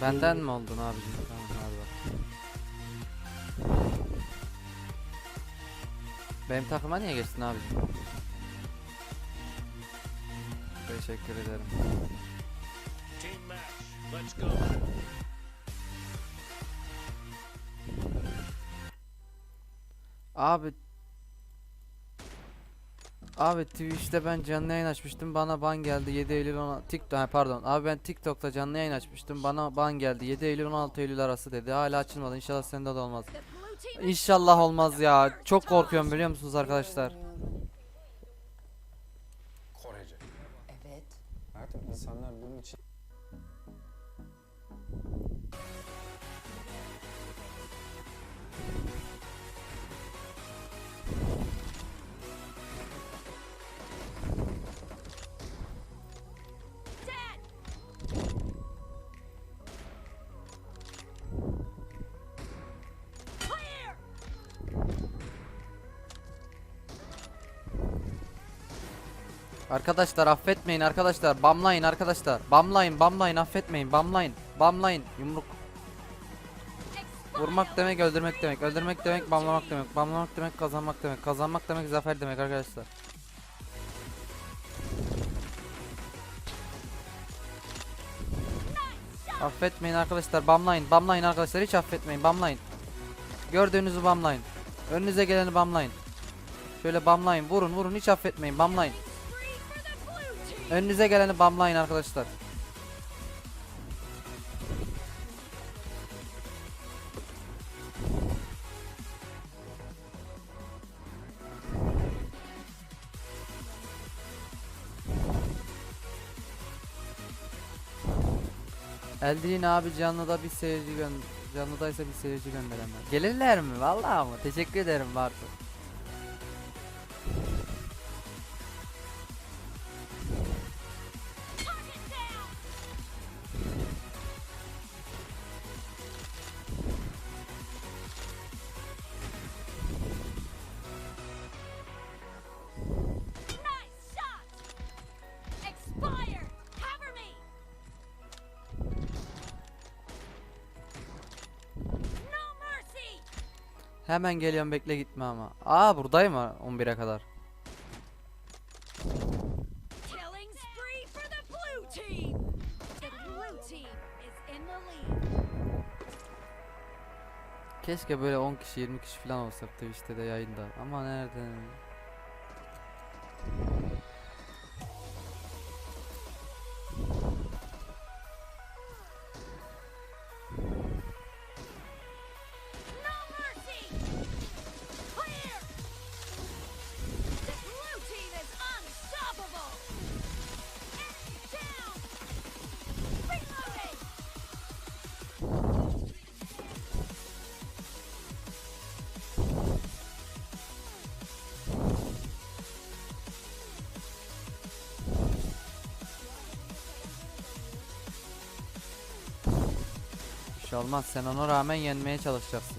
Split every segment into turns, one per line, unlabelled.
Benden mi oldun abicim? Tamam bak. Benim takıma niye geçtin abicim? Teşekkür ederim.
Team match. Let's go.
Abi Abi Twitch'te ben canlı yayın açmıştım bana ban geldi 7 Eylül 16 TikTok pardon. Abi ben TikTok'ta canlı yayın açmıştım bana ban geldi 7 Eylül 16 Eylül arası dedi. Hala açılmadı inşallah sende de olmaz. İnşallah olmaz ya. Çok korkuyorum biliyor musunuz arkadaşlar?
Korece.
Evet.
Hayatım insanlar bunun için
Arkadaşlar affetmeyin arkadaşlar. Bamlayın arkadaşlar. Bamlayın bamlayın affetmeyin. Bamlayın bamlayın. Yumruk. Vurmak demek öldürmek demek. Öldürmek demek bamlamak demek. Bamlamak demek kazanmak demek. Kazanmak demek zafer demek arkadaşlar. Affetmeyin arkadaşlar. Bamlayın bamlayın arkadaşlar. Hiç affetmeyin bamlayın. Gördüğünüzü bamlayın. Önünüze geleni bamlayın. Şöyle bamlayın. Vurun vurun. Hiç affetmeyin bamlayın Önünüze geleni bamlayın arkadaşlar Eldin abi canlıda bir seyirci gön canlıdaysa bir seyirci gönderemem. Gelirler mi? Vallahi mı? Teşekkür ederim Bartu. Hemen geliyorum bekle gitme ama. Aa buradayım ha 11'e kadar. Keşke böyle 10 kişi 20 kişi falan olsak Twitch'te de yayında. Ama nerede? Şey olmaz sen ona rağmen yenmeye çalışacaksın.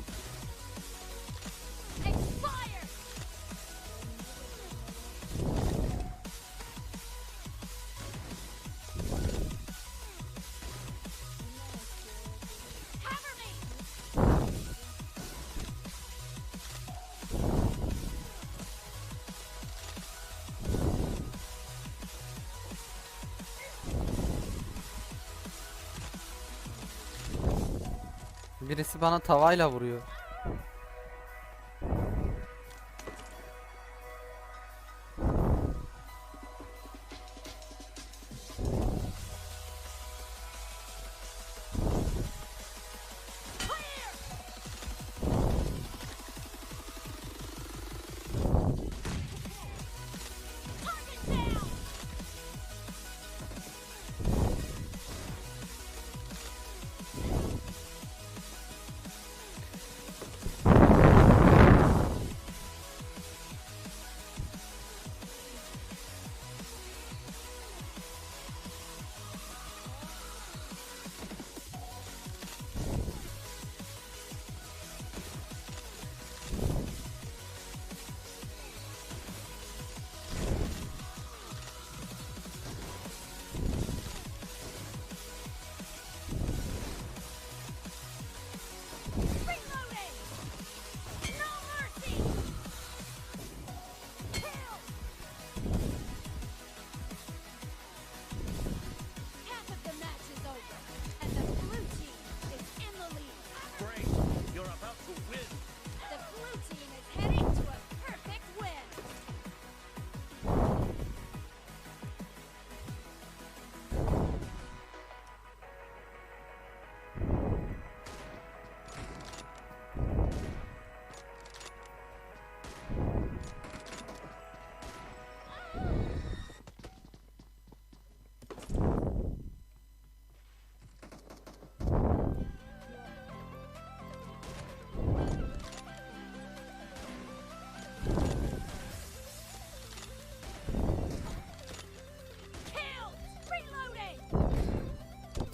Birisi bana tavayla vuruyor.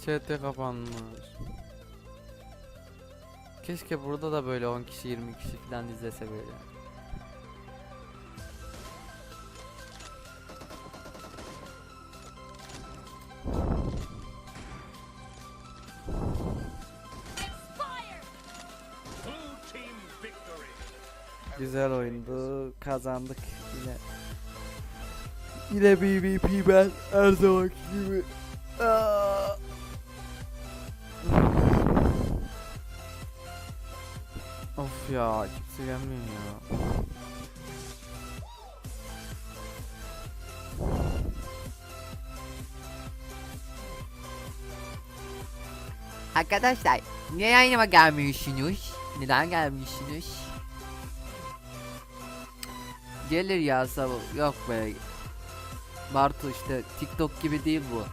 Chat kapanmış. Keşke burada da böyle 10 kişi 20 kişi falan izlese böyle. Güzel oyundu. Kazandık yine. Yine BBP ben her zamanki gibi. Aa! Of ya kimse gelmiyor ya.
Arkadaşlar niye yayınıma gelmiyorsunuz? Neden gelmiyorsunuz?
Gelir ya sabah. Yok be. Bartu işte TikTok gibi değil bu.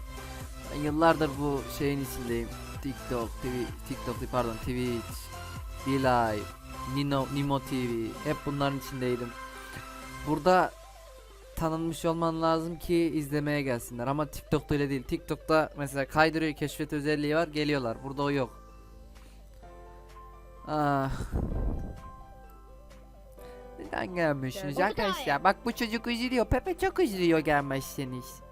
Ben yıllardır bu şeyin içindeyim. TikTok, TV, TikTok pardon Twitch, Bilive, Nino, Nimo TV hep bunların içindeydim. Burada tanınmış olman lazım ki izlemeye gelsinler ama TikTok'ta öyle değil. TikTok'ta mesela kaydırıyor keşfet özelliği var geliyorlar. Burada o yok. Ah.
Neden gelmiyorsunuz
Gel.
arkadaşlar? Bak bu çocuk üzülüyor. Pepe çok üzülüyor gelmezseniz.